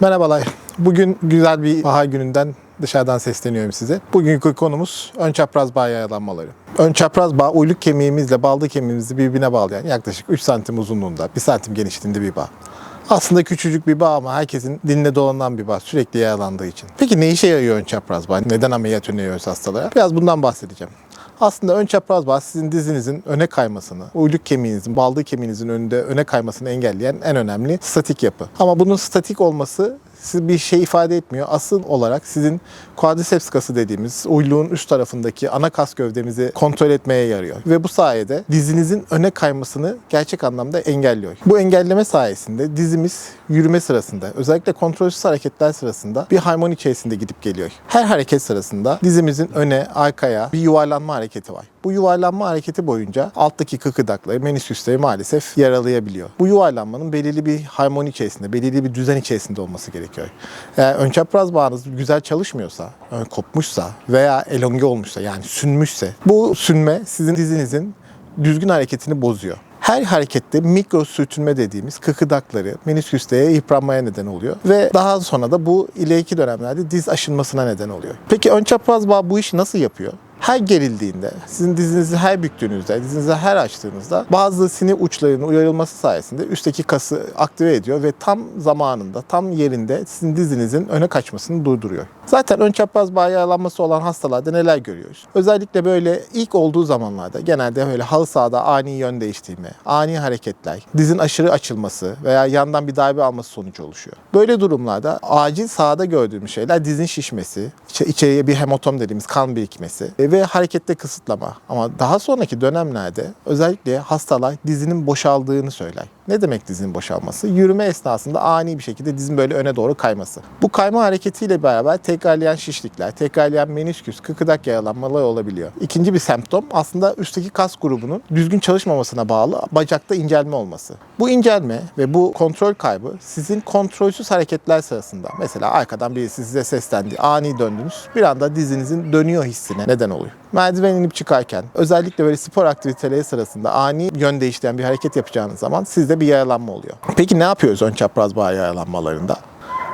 Merhabalar. Bugün güzel bir bahar gününden dışarıdan sesleniyorum size. Bugünkü konumuz ön çapraz bağ yayalanmaları. Ön çapraz bağ uyluk kemiğimizle baldı kemiğimizi birbirine bağlayan yaklaşık 3 santim uzunluğunda, 1 santim genişliğinde bir bağ. Aslında küçücük bir bağ ama herkesin diline dolanan bir bağ sürekli yayalandığı için. Peki ne işe yarıyor ön çapraz bağ? Neden ameliyat öneriyoruz hastalara? Biraz bundan bahsedeceğim. Aslında ön çapraz bağ sizin dizinizin öne kaymasını, uyluk kemiğinizin, baldı kemiğinizin önünde öne kaymasını engelleyen en önemli statik yapı. Ama bunun statik olması size bir şey ifade etmiyor. Asıl olarak sizin quadriceps kası dediğimiz uyluğun üst tarafındaki ana kas gövdemizi kontrol etmeye yarıyor. Ve bu sayede dizinizin öne kaymasını gerçek anlamda engelliyor. Bu engelleme sayesinde dizimiz yürüme sırasında, özellikle kontrolsüz hareketler sırasında bir harmoni içerisinde gidip geliyor. Her hareket sırasında dizimizin öne, arkaya bir yuvarlanma hareketi var. Bu yuvarlanma hareketi boyunca alttaki kıkırdakları, menisküsleri maalesef yaralayabiliyor. Bu yuvarlanmanın belirli bir harmoni içerisinde, belirli bir düzen içerisinde olması gerekiyor. Eğer ön çapraz bağınız güzel çalışmıyorsa, kopmuşsa veya elonge olmuşsa yani sünmüşse bu sünme sizin dizinizin düzgün hareketini bozuyor. Her harekette mikro sürtünme dediğimiz kıkırdakları menisküslere yıpranmaya neden oluyor. Ve daha sonra da bu ileriki dönemlerde diz aşınmasına neden oluyor. Peki ön çapraz bağ bu işi nasıl yapıyor? Her gerildiğinde, sizin dizinizi her büktüğünüzde, dizinizi her açtığınızda bazı sinir uçlarının uyarılması sayesinde üstteki kası aktive ediyor ve tam zamanında, tam yerinde sizin dizinizin öne kaçmasını durduruyor. Zaten ön çapraz bağ yaralanması olan hastalarda neler görüyoruz? Özellikle böyle ilk olduğu zamanlarda genelde böyle halı sahada ani yön değiştirme, ani hareketler, dizin aşırı açılması veya yandan bir darbe alması sonucu oluşuyor. Böyle durumlarda acil sahada gördüğümüz şeyler dizin şişmesi, içe- içeriye bir hematom dediğimiz kan birikmesi ve harekette kısıtlama. Ama daha sonraki dönemlerde özellikle hastalar dizinin boşaldığını söyler. Ne demek dizinin boşalması? Yürüme esnasında ani bir şekilde dizin böyle öne doğru kayması. Bu kayma hareketiyle beraber tekrarlayan şişlikler, tekrarlayan menisküs, kıkırdak yaralanmaları olabiliyor. İkinci bir semptom aslında üstteki kas grubunun düzgün çalışmamasına bağlı bacakta incelme olması. Bu incelme ve bu kontrol kaybı sizin kontrolsüz hareketler sırasında mesela arkadan birisi size seslendi, ani döndünüz bir anda dizinizin dönüyor hissine neden oluyor. Merdiven inip çıkarken özellikle böyle spor aktiviteleri sırasında ani yön değiştiren bir hareket yapacağınız zaman sizde bir yaralanma oluyor. Peki ne yapıyoruz ön çapraz bağ yaralanmalarında?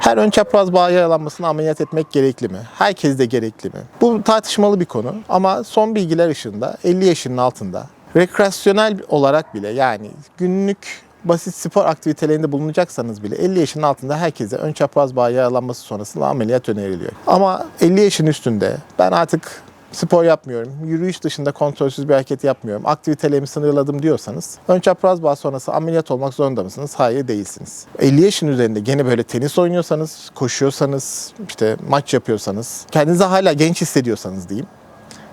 Her ön çapraz bağ yaralanmasını ameliyat etmek gerekli mi? Herkes de gerekli mi? Bu tartışmalı bir konu ama son bilgiler ışığında 50 yaşının altında rekreasyonel olarak bile yani günlük basit spor aktivitelerinde bulunacaksanız bile 50 yaşın altında herkese ön çapraz bağ yaralanması sonrasında ameliyat öneriliyor. Ama 50 yaşın üstünde ben artık spor yapmıyorum, yürüyüş dışında kontrolsüz bir hareket yapmıyorum, aktivitelerimi sınırladım diyorsanız ön çapraz bağ sonrası ameliyat olmak zorunda mısınız? Hayır değilsiniz. 50 yaşın üzerinde gene böyle tenis oynuyorsanız, koşuyorsanız, işte maç yapıyorsanız, kendinizi hala genç hissediyorsanız diyeyim.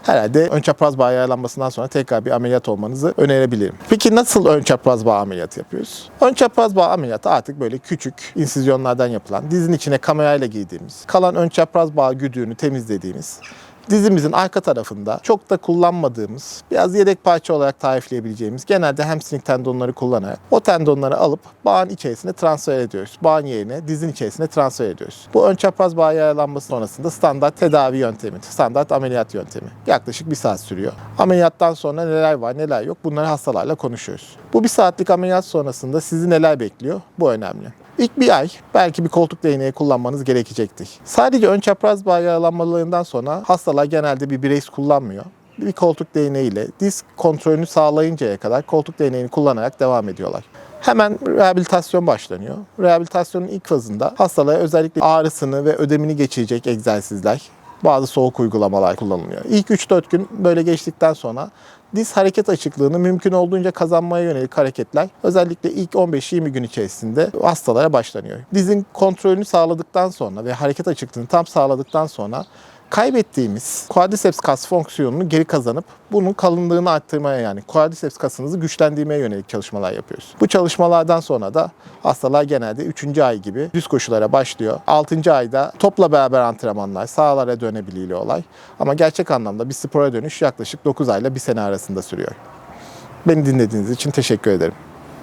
Herhalde ön çapraz bağ yaralanmasından sonra tekrar bir ameliyat olmanızı önerebilirim. Peki nasıl ön çapraz bağ ameliyatı yapıyoruz? Ön çapraz bağ ameliyatı artık böyle küçük insizyonlardan yapılan, dizin içine kamerayla giydiğimiz, kalan ön çapraz bağ güdüğünü temizlediğimiz, dizimizin arka tarafında çok da kullanmadığımız, biraz yedek parça olarak tarifleyebileceğimiz genelde hamstring tendonları kullanarak o tendonları alıp bağın içerisine transfer ediyoruz. Bağın yerine dizin içerisine transfer ediyoruz. Bu ön çapraz bağ yaralanması sonrasında standart tedavi yöntemi, standart ameliyat yöntemi. Yaklaşık bir saat sürüyor. Ameliyattan sonra neler var neler yok bunları hastalarla konuşuyoruz. Bu bir saatlik ameliyat sonrasında sizi neler bekliyor? Bu önemli. İlk bir ay belki bir koltuk değneği kullanmanız gerekecektir. Sadece ön çapraz bağ yaralanmalarından sonra hastalar genelde bir brace kullanmıyor. Bir koltuk değneğiyle diz kontrolünü sağlayıncaya kadar koltuk değneğini kullanarak devam ediyorlar. Hemen rehabilitasyon başlanıyor. Rehabilitasyonun ilk fazında hastalara özellikle ağrısını ve ödemini geçirecek egzersizler, bazı soğuk uygulamalar kullanılıyor. İlk 3-4 gün böyle geçtikten sonra diz hareket açıklığını mümkün olduğunca kazanmaya yönelik hareketler özellikle ilk 15-20 gün içerisinde hastalara başlanıyor. Dizin kontrolünü sağladıktan sonra ve hareket açıklığını tam sağladıktan sonra kaybettiğimiz quadriceps kas fonksiyonunu geri kazanıp bunun kalınlığını arttırmaya yani quadriceps kasınızı güçlendirmeye yönelik çalışmalar yapıyoruz. Bu çalışmalardan sonra da hastalar genelde 3. ay gibi düz koşulara başlıyor. 6. ayda topla beraber antrenmanlar, sahalara dönebiliyorlar. Ama gerçek anlamda bir spora dönüş yaklaşık 9 ayla 1 sene arasında sürüyor. Beni dinlediğiniz için teşekkür ederim.